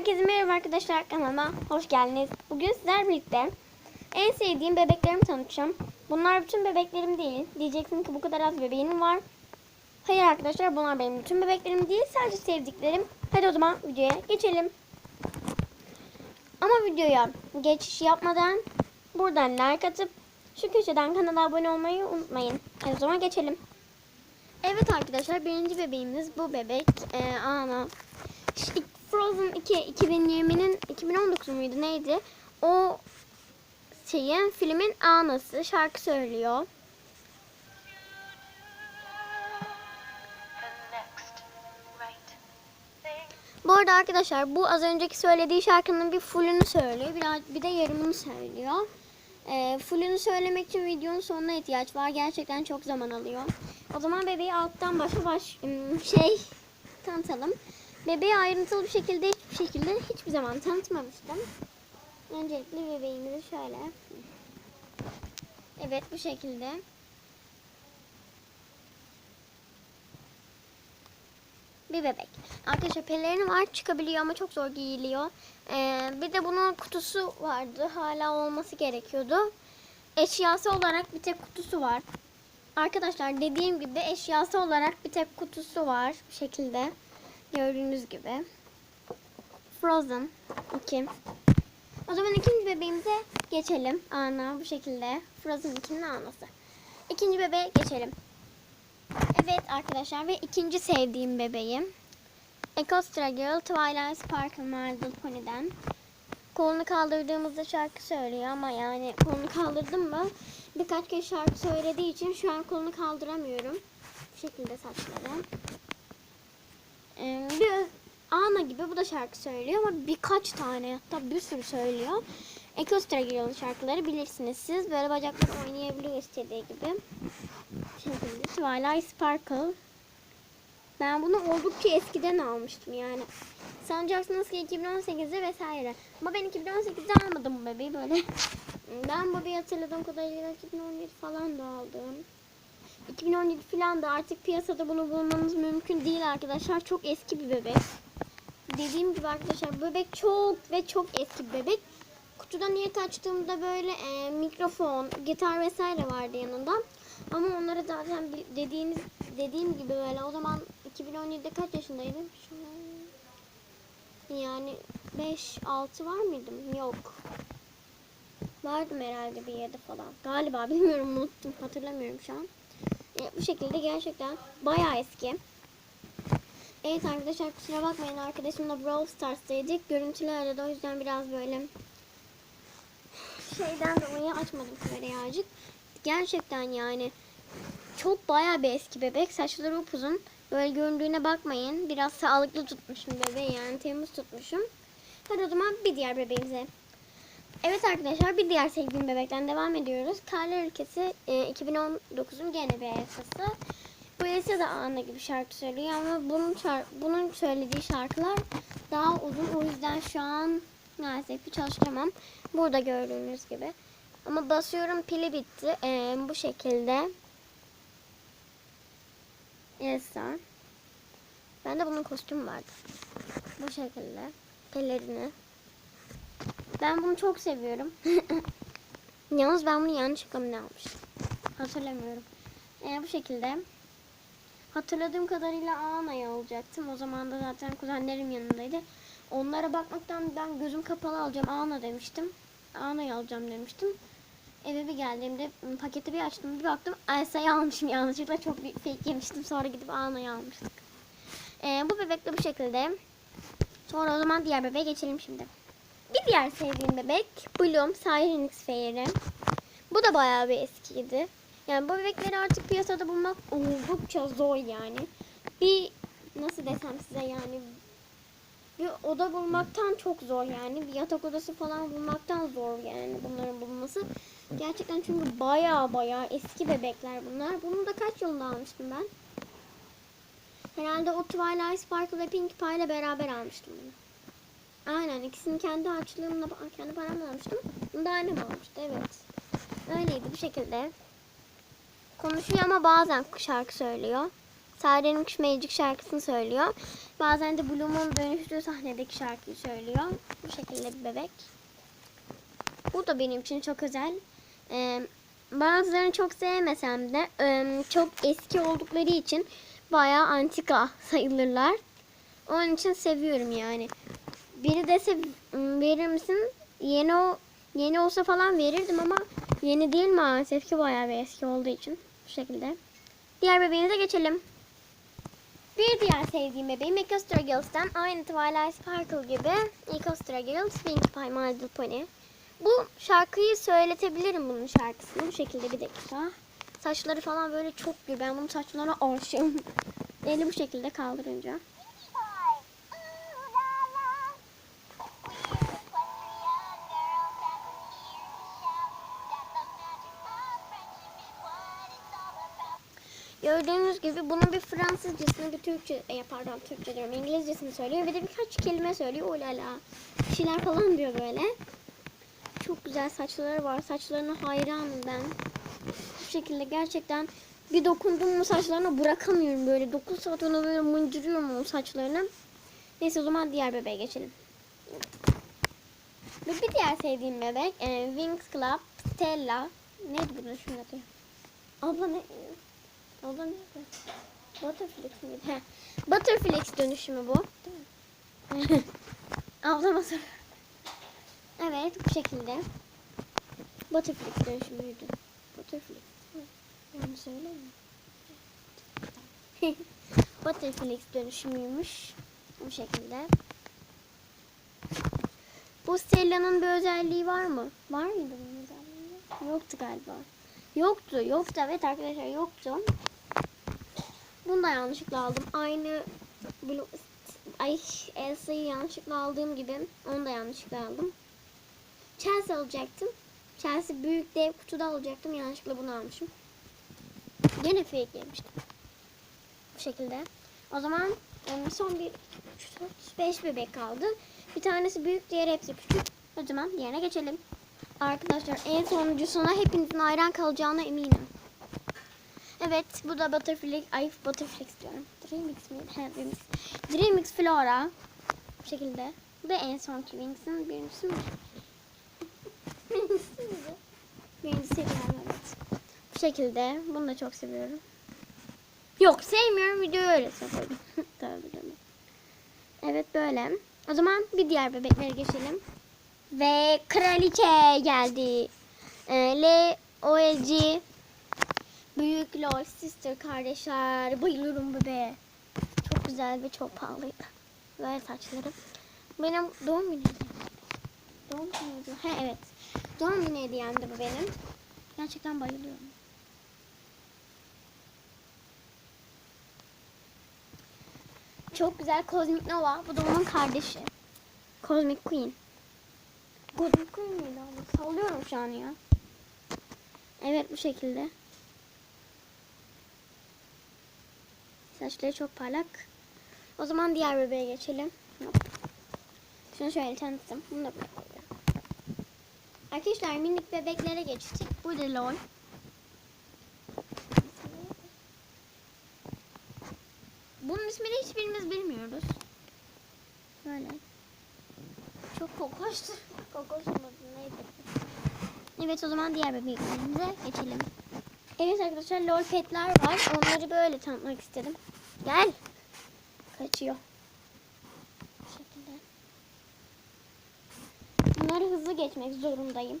Herkese merhaba arkadaşlar kanalıma hoş geldiniz. Bugün sizler birlikte en sevdiğim bebeklerimi tanıtacağım. Bunlar bütün bebeklerim değil. Diyeceksin ki bu kadar az bebeğin var. Hayır arkadaşlar bunlar benim bütün bebeklerim değil. Sadece sevdiklerim. Hadi o zaman videoya geçelim. Ama videoya geçiş yapmadan buradan like atıp şu köşeden kanala abone olmayı unutmayın. Hadi o zaman geçelim. Evet arkadaşlar birinci bebeğimiz bu bebek. Ee, ana. Frozen 2 2020'nin 2019 muydu neydi? O şeyin filmin anası şarkı söylüyor. Bu arada arkadaşlar bu az önceki söylediği şarkının bir fullünü söylüyor. Biraz bir de yarımını söylüyor. Ee, fullünü söylemek için videonun sonuna ihtiyaç var. Gerçekten çok zaman alıyor. O zaman bebeği alttan başa baş şey tanıtalım. Bebeği ayrıntılı bir şekilde hiçbir şekilde hiçbir zaman tanıtmamıştım. Öncelikle bebeğimizi şöyle. Evet bu şekilde. bir bebek. Arkadaşlar pelerini var çıkabiliyor ama çok zor giyiliyor. Ee, bir de bunun kutusu vardı. Hala olması gerekiyordu. Eşyası olarak bir tek kutusu var. Arkadaşlar dediğim gibi eşyası olarak bir tek kutusu var. Bu şekilde. Gördüğünüz gibi. Frozen 2. O zaman ikinci bebeğimize geçelim. Ana bu şekilde. Frozen 2'nin anası. İkinci bebeğe geçelim. Evet arkadaşlar ve ikinci sevdiğim bebeğim. Ekostra Girl Twilight Sparkle My Little Pony'den. Kolunu kaldırdığımızda şarkı söylüyor ama yani kolunu kaldırdım mı birkaç kez şarkı söylediği için şu an kolunu kaldıramıyorum. Bu şekilde saçları. Ee, bir Ana gibi bu da şarkı söylüyor ama birkaç tane hatta bir sürü söylüyor. Ekostra Girl'ın şarkıları bilirsiniz siz. Böyle bacakları oynayabiliyor istediği gibi. Şekilde Twilight Sparkle. Ben bunu oldukça eskiden almıştım yani. Sanacaksınız ki 2018'de vesaire. Ama ben 2018'de almadım bu bebeği böyle. Ben bu bebeği hatırladığım kadarıyla 2017 falan da aldım. 2017 falan da artık piyasada bunu bulmanız mümkün değil arkadaşlar. Çok eski bir bebek. Dediğim gibi arkadaşlar bebek çok ve çok eski bir bebek. Kutudan ilk açtığımda böyle e, mikrofon, gitar vesaire vardı yanında. Ama onları zaten dediğiniz dediğim gibi böyle o zaman 2017'de kaç yaşındaydım? Yani 5 6 var mıydım? Yok. Vardım herhalde bir yerde falan. Galiba bilmiyorum unuttum. Hatırlamıyorum şu an. E, bu şekilde gerçekten bayağı eski. Evet arkadaşlar kusura bakmayın arkadaşımla Brawl Stars'taydık. Görüntülü aradı o yüzden biraz böyle şeyden dolayı açmadım kamerayı azıcık. Gerçekten yani çok bayağı bir eski bebek. Saçları upuzun. Böyle göründüğüne bakmayın. Biraz sağlıklı tutmuşum bebeği yani temiz tutmuşum. Hadi o zaman bir diğer bebeğimize. Evet arkadaşlar bir diğer sevdiğim bebekten devam ediyoruz. Karlar Ülkesi e, 2019'un gene bir Elsa'sı. Bu Elsa da Anna gibi şarkı söylüyor ama bunun bunun söylediği şarkılar daha uzun. O yüzden şu an maalesef ki çalıştıramam. Burada gördüğünüz gibi. Ama basıyorum pili bitti. E, bu şekilde. Elsa. Bende bunun kostümü vardı. Bu şekilde. Pelerini. Ben bunu çok seviyorum. Yalnız ben bunu yanlışlıkla mı ne almıştım? Hatırlamıyorum. Ee, bu şekilde. Hatırladığım kadarıyla Ana'yı alacaktım. O zaman da zaten kuzenlerim yanındaydı. Onlara bakmaktan ben gözüm kapalı alacağım Ana demiştim. Ana'yı alacağım demiştim. Eve bir geldiğimde paketi bir açtım bir baktım Elsa'yı almışım yanlışlıkla çok bir fake yemiştim. Sonra gidip Ana'yı almıştık. Ee, bu bebek de bu şekilde. Sonra o zaman diğer bebeğe geçelim şimdi. Bir diğer sevdiğim bebek Bloom Sirenix Fairy. Bu da bayağı bir eskiydi. Yani bu bebekleri artık piyasada bulmak oldukça zor yani. Bir nasıl desem size yani bir oda bulmaktan çok zor yani. Bir yatak odası falan bulmaktan zor yani bunların bulunması. Gerçekten çünkü bayağı bayağı eski bebekler bunlar. Bunu da kaç yılında almıştım ben? Herhalde o Twilight Sparkle ve Pink Pie ile beraber almıştım bunu. Aynen ikisini kendi harçlığımla kendi paramla almıştım. Bunu da annem almıştı evet. Öyleydi bu şekilde. Konuşuyor ama bazen şarkı söylüyor. Sare'nin Magic şarkısını söylüyor. Bazen de Bloom'un dönüştüğü sahnedeki şarkıyı söylüyor. Bu şekilde bir bebek. Bu da benim için çok özel. Ee, bazılarını çok sevmesem de çok eski oldukları için bayağı antika sayılırlar. Onun için seviyorum yani. Biri dese "M, verir misin? Yeni o yeni olsa falan verirdim ama yeni değil maalesef ki bayağı bir eski olduğu için. Bu şekilde. Diğer bebeğimize geçelim. Bir diğer sevdiğim bebeğim Echo Straggles'tan aynı Twilight Sparkle gibi Echo Straggles Winged by My Little Pony. Bu şarkıyı söyletebilirim bunun şarkısını. Bu şekilde bir dakika. Saçları falan böyle çok gür. Ben bunun saçlarına aşığım. Eli bu şekilde kaldırınca. Gördüğünüz gibi bunun bir Fransızcasını bir Türkçe, e, pardon Türkçe diyorum İngilizcesini söylüyor ve de birkaç kelime söylüyor. Olala. Bir şeyler falan diyor böyle. Çok güzel saçları var. Saçlarına hayranım ben. Bu şekilde gerçekten bir dokundum mu saçlarına bırakamıyorum böyle. 9 saat ona böyle mıncırıyorum o saçlarını. Neyse o zaman diğer bebeğe geçelim. Ve bir diğer sevdiğim bebek e, Wings Club Stella. Neydi bunun şunun adı? Abla ne? Abla ne? Butterflix miydi? He. Butterflix dönüşümü bu. Değil mi? Ablama sor. Evet bu şekilde. Butterflix dönüşümüydü. Butterflix. Yanlış söylemiyorum. Butterflix dönüşümüymüş. Bu şekilde. Bu Stella'nın bir özelliği var mı? Var mıydı bunun özelliği? Yoktu galiba. Yoktu. Yoktu evet arkadaşlar yoktu. Bunu da yanlışlıkla aldım. Aynı ay Elsa'yı yanlışlıkla aldığım gibi onu da yanlışlıkla aldım. Chelsea alacaktım. Chelsea büyük dev kutuda alacaktım. Yanlışlıkla bunu almışım. Gene fake yemiştim. Bu şekilde. O zaman son bir 3, 4, 5 bebek kaldı. Bir tanesi büyük, diğeri hepsi küçük. O zaman diğerine geçelim. Arkadaşlar en sonuncusuna hepinizin hayran kalacağına eminim. Evet bu da Butterflix, ay Butterflix diyorum. Dreamix mi? He Dreamix. Dreamix Flora. Bu şekilde. Bu da en sonki Wings'in birincisi mi? Birincisi miydi? Birincisi galiba evet. Bu şekilde. Bunu da çok seviyorum. Yok sevmiyorum videoyu öyle koydum. Tövbe tövbe. Evet böyle. O zaman bir diğer bebeklere geçelim. Ve kraliçe geldi. Ee, L, OLG, Büyük LOL, Sister kardeşler. Bayılıyorum bebeğe. Çok güzel ve çok pahalıydı. Böyle saçları. Benim doğum günü. Doğum günü. He evet. Doğum günü hediyemdi bu benim. Gerçekten bayılıyorum. Çok güzel Cosmic Nova. Bu da onun kardeşi. Cosmic Queen. Cosmic Queen miydi abi? Sallıyorum şu an ya. Evet bu şekilde. Saçları çok parlak. O zaman diğer bebeğe geçelim. Şunu şöyle tanıttım. Bunu da böyle. Arkadaşlar minik bebeklere geçtik. Bu da LOL. Bunun ismini hiçbirimiz bilmiyoruz. Böyle. Çok kokoştu. Kokoş olmadı neydi? Evet o zaman diğer bebeklerimize geçelim. Evet arkadaşlar lol petler var. Onları böyle tanıtmak istedim. Gel. Kaçıyor. Bu şekilde. Bunları hızlı geçmek zorundayım.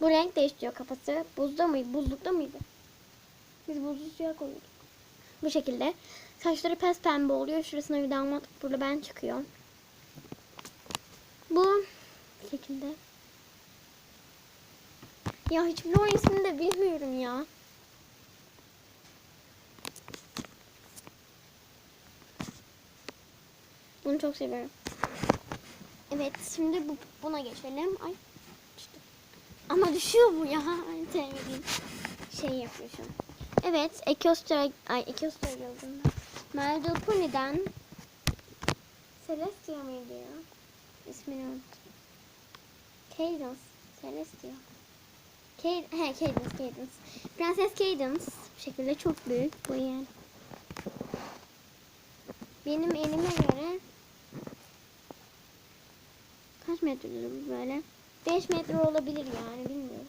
Bu renk değişiyor kafası. Buzda mıydı? Buzlukta mıydı? Biz buzlu suya koyduk. Bu şekilde. Saçları pes pembe oluyor. Şurasına bir damat burada ben çıkıyor. Bu şekilde. Ya hiçbir oyun ismini de bilmiyorum ya. Bunu çok seviyorum. Evet şimdi bu, buna geçelim. Ay düştü. Ama düşüyor bu ya. Sevmediğim şey an. Evet Ekostra, ay Ekostra yazdım Pony'den Celestia mıydı ya? İsmini unuttum. Cadence. Celestia. Cad he Cadence, Cadence. Prenses Cadence. Bu şekilde çok büyük bu yani. benim elime göre kaç metredir böyle? 5 metre olabilir yani bilmiyorum.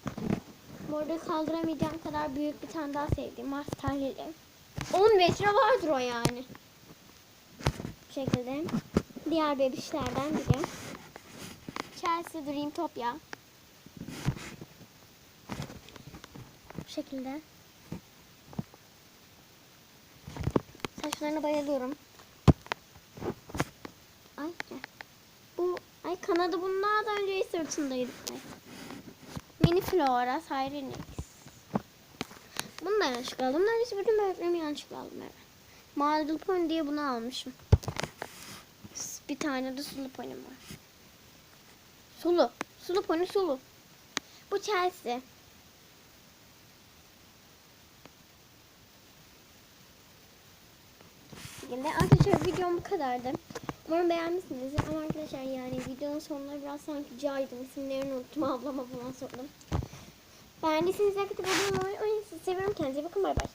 Bu arada kaldıramayacağım kadar büyük bir tane daha sevdiğim Mars tahlili. 10 metre vardır o yani. Bu şekilde. Diğer bebişlerden biri. Chelsea Dreamtopia. Bu şekilde. Saçlarına bayılıyorum. Ay gel. Bu ay kanadı bunlar da önce sırtındaydı. Ay. Mini Flora Sirenix. Bunu da yanlışlıkla aldım. Neredeyse bütün bebeklerimi yanlışlıkla aldım evet. Little Pony diye bunu almışım. Bir tane de sulu pony'm var. Sulu. Sulu pony sulu. Bu Chelsea. şekilde. Arkadaşlar videom bu kadardı. Umarım beğenmişsinizdir. Ama arkadaşlar yani videonun sonunda biraz sanki caydım. İsimlerini unuttum. Ablama falan sordum. Beğendiyseniz like atıp abone olmayı unutmayın. Sizi seviyorum. Kendinize bakın. Bay bay.